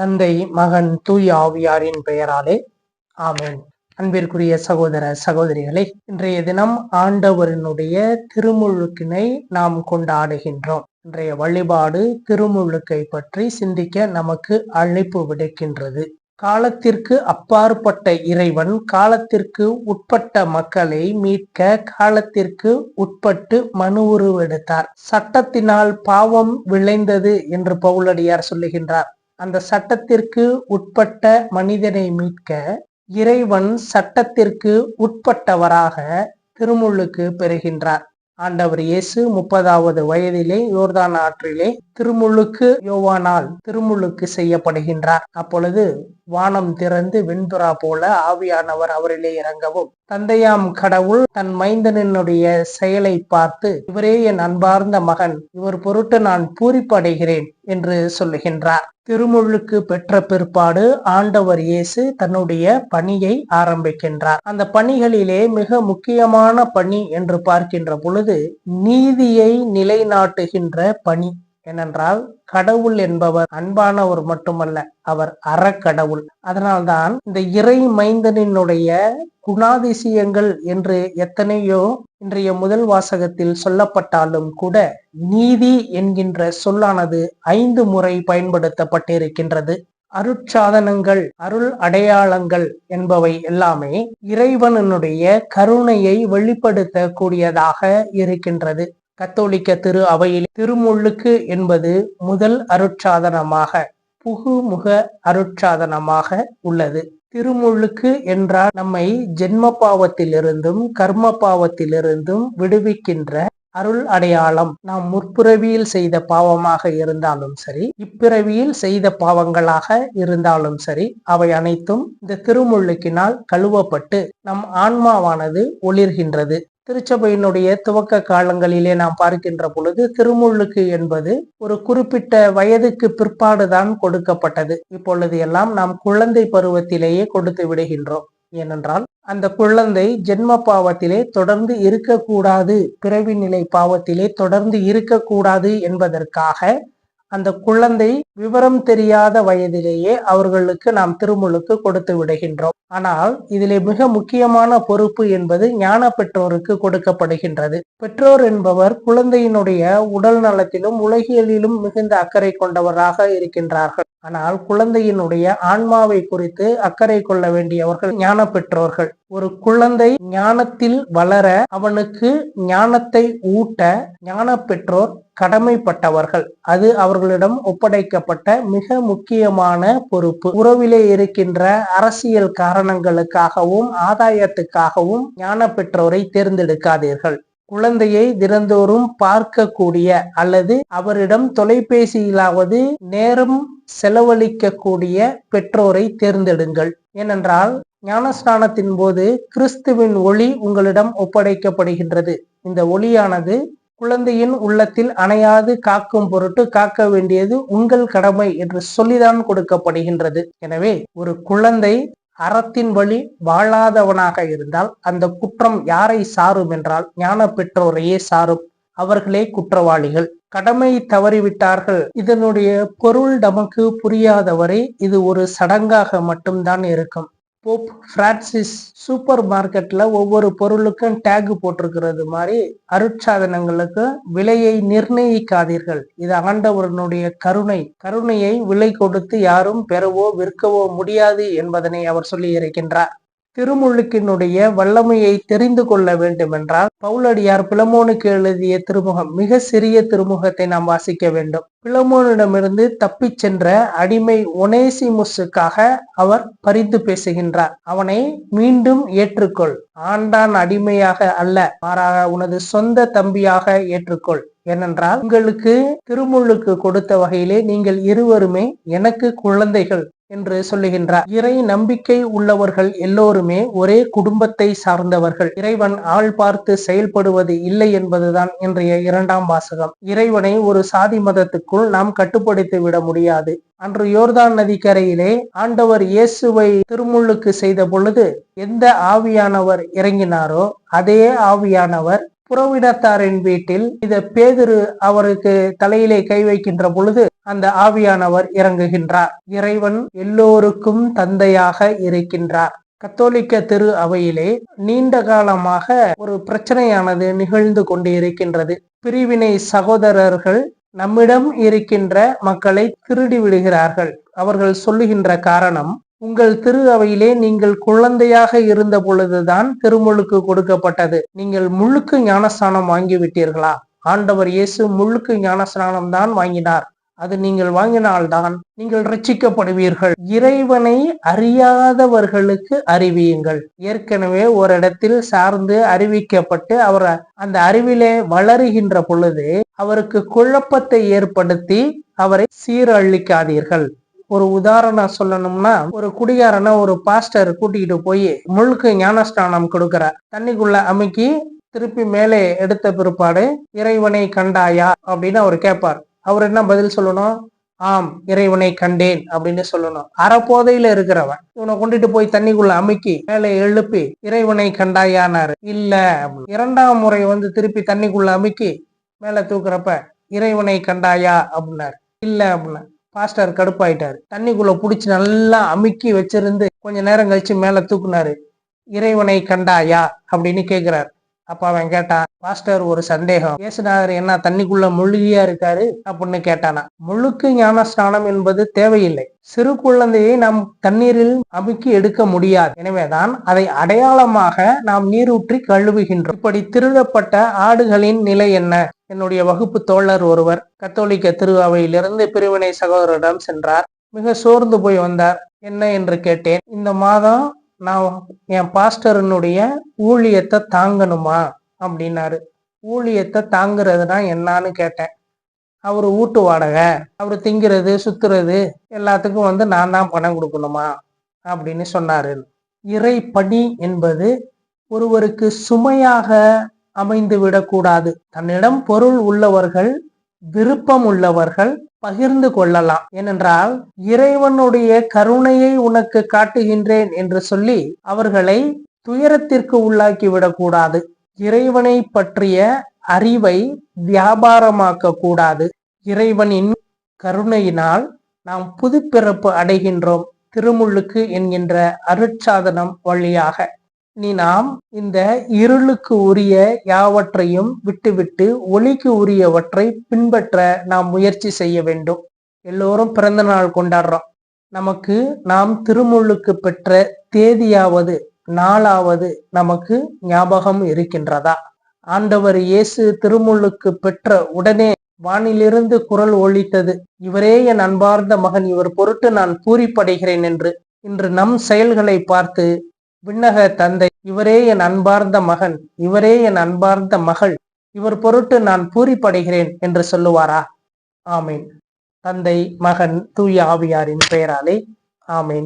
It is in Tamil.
தந்தை மகன் தூய் ஆவியாரின் பெயராலே ஆமேன். அன்பிற்குரிய சகோதர சகோதரிகளே இன்றைய தினம் ஆண்டவரினுடைய திருமுழுக்கினை நாம் கொண்டாடுகின்றோம். இன்றைய வழிபாடு திருமுழுக்கை பற்றி சிந்திக்க நமக்கு அழைப்பு விடுக்கின்றது. காலத்திற்கு அப்பாற்பட்ட இறைவன் காலத்திற்கு உட்பட்ட மக்களை மீட்க காலத்திற்கு உட்பட்டு மனு உருவெடுத்தார். சட்டத்தினால் பாவம் விளைந்தது என்று பவுலடியார் சொல்லுகின்றார். அந்த சட்டத்திற்கு உட்பட்ட மனிதனை மீட்க இறைவன் சட்டத்திற்கு உட்பட்டவராக திருமுள்ளுக்கு பெறுகின்றார். ஆண்டவர் இயேசு முப்பதாவது வயதிலே யோர்தான் ஆற்றிலே திருமுழுக்கு யோவானால் திருமுழுக்கு செய்யப்படுகின்றார். அப்பொழுது வானம் திறந்து வெண்புறா போல ஆவியானவர் அவரிலே இறங்கவும் தந்தையாம் கடவுள் தன் மைந்தனினுடைய செயலை பார்த்து இவரே என் அன்பார்ந்த மகன் இவர் பொருட்டு நான் பூரிப்படைகிறேன். என்று சொல்லுகின்றார். திருமுழுக்கு பெற்ற பிற்பாடு ஆண்டவர் இயேசு தன்னுடைய பணியை ஆரம்பிக்கின்றார். அந்த பணிகளிலே மிக முக்கியமான பணி என்று பார்க்கின்ற பொழுது நீதியை நிலைநாட்டுகின்ற பணி. ஏனென்றால் கடவுள் என்பவர் அன்பானவர் மட்டுமல்ல அவர் அறக்கடவுள். அதனால்தான் இந்த இறை மைந்தனினுடைய குணாதிசயங்கள் என்று எத்தனையோ இன்றைய முதல் வாசகத்தில் சொல்லப்பட்டாலும் கூட நீதி என்கின்ற சொல்லானது ஐந்து முறை பயன்படுத்தப்பட்டிருக்கின்றது. அருட்சாதனங்கள் அருள் அடையாளங்கள் என்பவை எல்லாமே இறைவனுடைய கருணையை வெளிப்படுத்தக்கூடியதாக இருக்கின்றது. கத்தோலிக்க திரு அவையில் திருமுள்ளுக்கு என்பது முதல் அருட்சாதனமாக புகுமுக அருட்சாதனமாக உள்ளது. திருமுள்ளுக்கு என்றால் நம்மை ஜென்ம பாவத்திலிருந்தும் கர்ம பாவத்திலிருந்தும் விடுவிக்கின்ற அருள் அடையாளம். நாம் முற்பிறவியில் செய்த பாவமாக இருந்தாலும் சரி இப்பிறவியில் செய்த பாவங்களாக இருந்தாலும் சரி அவை அனைத்தும் இந்த திருமுள்ளுக்கினால் கழுவப்பட்டு நம் ஆன்மாவானது ஒளிர்கின்றது. திருச்சபையினுடைய துவக்க காலங்களிலே நாம் பார்க்கின்ற பொழுது திருமுள்ளுக்கு என்பது ஒரு குறிப்பிட்ட வயதுக்கு பிற்பாடுதான் கொடுக்கப்பட்டது. இப்பொழுது எல்லாம் நாம் குழந்தை பருவத்திலேயே கொடுத்து விடுகின்றோம். ஏனென்றால் அந்த குழந்தை ஜென்ம பாவத்திலே தொடர்ந்து இருக்கக்கூடாது பிறவி நிலை பாவத்திலே தொடர்ந்து இருக்கக்கூடாது என்பதற்காக அந்த குழந்தை விவரம் தெரியாத வயதிலேயே அவர்களுக்கு நாம் திருமுழுக்கு கொடுத்து விடுகின்றோம். ஆனால் இதிலே மிக முக்கியமான பொறுப்பு என்பது ஞான பெற்றோருக்கு கொடுக்கப்படுகின்றது. பெற்றோர் என்பவர் குழந்தையினுடைய உடல் நலத்திலும் உலகியலிலும் மிகுந்த அக்கறை கொண்டவராக இருக்கின்றார்கள். ஆனால் குழந்தையினுடைய ஆன்மாவை குறித்து அக்கறை கொள்ள வேண்டியவர்கள் ஞான பெற்றோர்கள் ஒரு குழந்தை ஞானத்தில் வளர அவனுக்கு ஞானத்தை ஊட்ட ஞான பெற்றோர் கடமைப்பட்டவர்கள். அது அவர்களிடம் ஒப்படைக்கப்பட்ட மிக முக்கியமான பொறுப்பு. உறவிலே இருக்கின்ற அரசியல் காரணங்களுக்காகவும் ஆதாயத்துக்காகவும் ஞான பெற்றோரை தேர்ந்தெடுக்காதீர்கள். குழந்தையை தினந்தோறும் பார்க்கக்கூடிய அல்லது அவரிடம் தொலைபேசியிலாவது நேரம் செலவழிக்கக்கூடிய பெற்றோரை தேர்ந்தெடுங்கள். ஏனென்றால் ஞானஸ்நானத்தின் போது கிறிஸ்துவின் ஒளி உங்களிடம் ஒப்படைக்கப்படுகின்றது. இந்த ஒளியானது குழந்தையின் உள்ளத்தில் அணையாது காக்கும் பொருட்டு காக்க வேண்டியது உங்கள் கடமை என்று சொல்லிதான் கொடுக்கப்படுகின்றது. எனவே ஒரு குழந்தை அறத்தின் வழி வாழாதவனாக இருந்தால் அந்த குற்றம் யாரை சாரும் என்றால் ஞான பெற்றோரையே சாரும். அவர்களே குற்றவாளிகள். கடமை தவறிவிட்டார்கள். இதனுடைய பொருள் நமக்கு புரியாதவரை இது ஒரு சடங்காக மட்டும்தான் இருக்கும். போப் பிரான்சிஸ் சூப்பர் மார்க்கெட்ல ஒவ்வொரு பொருளுக்கும் டேக் போட்டிருக்கிறது மாதிரி அருட்சாதனங்களுக்கு விலையை நிர்ணயிக்காதீர்கள். இது ஆண்டவரனுடைய கருணை. கருணையை விலை கொடுத்து யாரும் பெறவோ விற்கவோ முடியாது என்பதனை அவர் சொல்லி இருக்கின்றார் திருமுழுக்கினுடைய வல்லமையை தெரிந்து கொள்ள வேண்டும் என்றால் பவுலடியார் பிளமோனுக்கு எழுதிய திருமுகம் மிக சிறிய திருமுகத்தை நாம் வாசிக்க வேண்டும். பிளமோனிடமிருந்து தப்பிச் சென்ற அடிமை ஒனேசிமுஸுக்காக அவர் பரிந்து பேசுகின்றார். அவனை மீண்டும் ஏற்றுக்கொள். ஆண்டான் அடிமையாக அல்ல மாறாக உனது சொந்த தம்பியாக ஏற்றுக்கொள். ஏனென்றால் உங்களுக்கு திருமுழுக்கு கொடுத்த வகையிலே நீங்கள் இருவருமே எனக்கு குழந்தைகள். என்று சொல்லுகின்றார். இறை நம்பிக்கை உள்ளவர்கள் எல்லோருமே ஒரே குடும்பத்தை சார்ந்தவர்கள். இறைவன் ஆள் பார்த்து செயல்படுவது இல்லை என்பதுதான் இன்றைய இரண்டாம் வாசகம். இறைவனை ஒரு சாதி மதத்துக்குள் நாம் கட்டுப்படுத்தி விட முடியாது. அன்று யோர்தான் நதிக்கரையிலே ஆண்டவர் இயேசுவை திருமுள்ளுக்கு செய்த பொழுது எந்த ஆவியானவர் இறங்கினாரோ அதே ஆவியானவர் புறவிடத்தாரின் வீட்டில் இத பேதுரு அவருக்கு தலையிலே கை வைக்கின்ற பொழுது அந்த ஆவியானவர் இறங்குகின்றார். இறைவன் எல்லோருக்கும் தந்தையாக இருக்கின்றார். கத்தோலிக்க திரு அவையிலே நீண்ட காலமாக ஒரு பிரச்சனையானது நிகழ்ந்து கொண்டு இருக்கின்றது பிரிவினை சகோதரர்கள் நம்மிடம் இருக்கின்ற மக்களை திருடி விடுகிறார்கள். அவர்கள் சொல்லுகின்ற காரணம் உங்கள் திரு அவையிலே நீங்கள் குழந்தையாக இருந்த பொழுதுதான் திருமுழுக்கு கொடுக்கப்பட்டது. நீங்கள் முழுக்கு ஞானஸ்தானம் வாங்கி விட்டீர்களா ஆண்டவர் இயேசு முழுக்கு ஞானஸ்தானம் தான் வாங்கினார். அது நீங்கள் வாங்கினால்தான் நீங்கள் ரட்சிக்கப்படுவீர்கள். இறைவனை அறியாதவர்களுக்கு அறிவியுங்கள். ஏற்கனவே ஒரு இடத்தில் சார்ந்து அறிவிக்கப்பட்டு அவர் அந்த அறிவிலே வளருகின்ற பொழுது அவருக்கு குழப்பத்தை ஏற்படுத்தி அவரை சீரழிக்காதீர்கள். ஒரு உதாரணம் சொல்லணும்னா ஒரு குடிகாரனை ஒரு பாஸ்டர் கூட்டிகிட்டு போய் முழுக்க ஞானஸ்தானம் கொடுக்கிறார். தண்ணிக்குள்ள அமுக்கி திருப்பி மேலே எடுத்த பிற்பாடு இறைவனை கண்டாயா அப்படின்னு அவர் கேட்பார். அவர் என்ன பதில் சொல்லணும்? ஆம் இறைவனை கண்டேன் அப்படின்னு சொல்லணும். அறப்போதையில இருக்கிறவன் இவனை கொண்டுட்டு போய் தண்ணிக்குள்ள அமுக்கி மேலே எழுப்பி இறைவனை கண்டாயானாரு. இல்ல இரண்டாம் முறை வந்து திருப்பி தண்ணிக்குள்ள அமுக்கி மேல தூக்குறப்ப இறைவனை கண்டாயா அப்படின்னாரு. இல்ல அப்படின்னா. பாஸ்டர் கடுப்பாயிட்டாரு. தண்ணிக்குள்ள புடிச்சு நல்லா அமுக்கி வச்சிருந்து கொஞ்ச நேரம் கழிச்சு மேல தூக்குனாரு. இறைவனை கண்டாயா அப்படின்னு கேக்குறாரு. அப்ப அவன் கேட்டான் பாஸ்டர் ஒரு சந்தேகம். இயேசுநாதர் என்ன தண்ணிக்குள்ள முழுகியா இருக்காரு? அப்படின்னு கேட்டானா. முழுக்கு ஞானஸ்நானம் என்பது தேவையில்லை. சிறு குழந்தையை நாம் தண்ணீரில் அமுக்கி எடுக்க முடியாது. எனவேதான் அதை அடையாளமாக நாம் நீரூற்றி கழுவுகின்றோம். இப்படி திருடப்பட்ட ஆடுகளின் நிலை என்ன? என்னுடைய வகுப்பு தோழர் ஒருவர் கத்தோலிக்க திருவாவையிலிருந்து பிரிவினை சகோதரரிடம் சென்றார். மிக சோர்ந்து போய் வந்தார். என்ன? என்று கேட்டேன். இந்த மாதம் நான் என் பாஸ்டர்னுடைய ஊழியத்தை தாங்கணுமா? அப்படின்னாரு. ஊழியத்தை தாங்குறதுனா என்னான்னு கேட்டேன். அவர் வீட்டு வாடகை அவர் திங்கிறது சுத்துறது எல்லாத்துக்கும் வந்து நான் தான் பணம் கொடுக்கணுமா? அப்படின்னு சொன்னாரு. இறை பணி என்பது ஒருவருக்கு சுமையாக அமைந்து விடக்கூடாது தன்னிடம் பொருள் உள்ளவர்கள் விருப்பம் உள்ளவர்கள் பகிர்ந்து கொள்ளலாம். ஏனென்றால் இறைவனுடைய கருணையை உனக்கு காட்டுகின்றேன் என்று சொல்லி அவர்களை துயரத்திற்கு உள்ளாக்கி விடக்கூடாது இறைவனை பற்றிய அறிவை வியாபாரமாக்க கூடாது. இறைவனின் கருணையினால் நாம் புதுப்பிறப்பு அடைகின்றோம். திருமுள்ளுக்கு என்கின்ற அருட்சாதனம் வழியாக. நீ நாம் இந்த இருளுக்கு உரிய யாவற்றையும் விட்டுவிட்டு ஒளிக்கு உரியவற்றை பின்பற்ற நாம் முயற்சி செய்ய வேண்டும். எல்லோரும் பிறந்த நாள் கொண்டாடுறோம். நமக்கு நாம் திருமுள்ளுக்கு பெற்ற தேதியாவது நாளாவது நமக்கு ஞாபகம் இருக்கின்றதா? ஆண்டவர் இயேசு திருமுள்ளுக்கு பெற்ற உடனே வானிலிருந்து குரல் ஒழித்தது இவரே என் அன்பார்ந்த மகன் இவர் பொருட்டு நான் பூரிப்படைகிறேன் என்று. இன்று நம் செயல்களை பார்த்து விண்ணக தந்தை இவரே என் அன்பார்ந்த மகன் இவரே என் அன்பார்ந்த மகள் இவர் பொருட்டு நான் பூரிப்படைகிறேன் என்று சொல்லுவாரா? ஆமீன். தந்தை மகன் தூய ஆவியாரின் பெயராலே ஆமீன்.